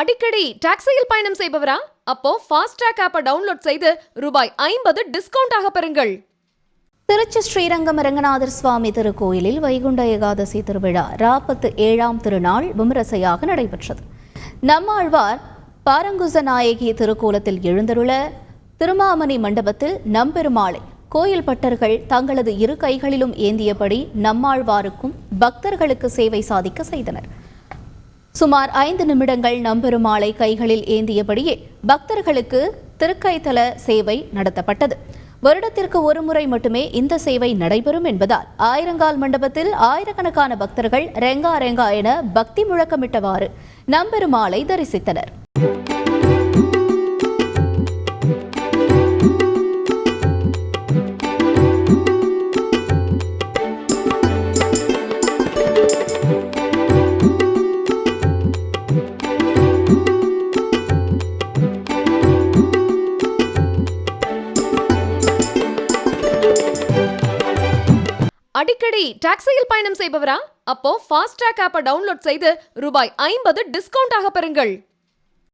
அடிக்கடி டாக்ஸியில் பயணம் செய்பவரா? அப்போ ஃபாஸ்ட்ராக் ஆப்பை டவுன்லோட் செய்து ரூபாய் ஐம்பது டிஸ்கவுண்ட் ஆக பெறுங்கள். திருச்சி ஸ்ரீரங்கம் ரங்கநாதர் சுவாமி திருக்கோயிலில் வைகுண்ட ஏகாதசி திருவிழா ராப்பத்து ஏழாம் திருநாள் விமரிசையாக நடைபெற்றது. நம்மாழ்வார் பாரங்குச நாயகி திருக்கோலத்தில் எழுந்தருள திருமாமணி மண்டபத்தில் நம்பெருமாளை கோயில் பட்டர்கள் தங்களது இரு கைகளிலும் ஏந்தியபடி நம்மாழ்வாருக்கும் பக்தர்களுக்கு சேவை சாதிக்க செய்தனர். சுமார் ஐந்து நிமிடங்கள் நம்பெருமாளை கைகளில் ஏந்தியபடியே பக்தர்களுக்கு திருக்கைத்தல சேவை நடத்தப்பட்டது. வருடத்திற்கு ஒரு முறை மட்டுமே இந்த சேவை நடைபெறும் என்பதால் ஆயிரங்கால் மண்டபத்தில் ஆயிரக்கணக்கான பக்தர்கள் ரெங்கா ரெங்கா என பக்தி முழக்கமிட்டவாறு நம்பெருமாளை தரிசித்தனர். அடிக்கடி டாக்ஸியில் பயணம் செய்பவரா? அப்போ ஃபாஸ்ட்ராக் ஆப்பை டவுன்லோட் செய்து ரூபாய் ஐம்பது டிஸ்கவுண்ட் ஆக பெறுங்கள்.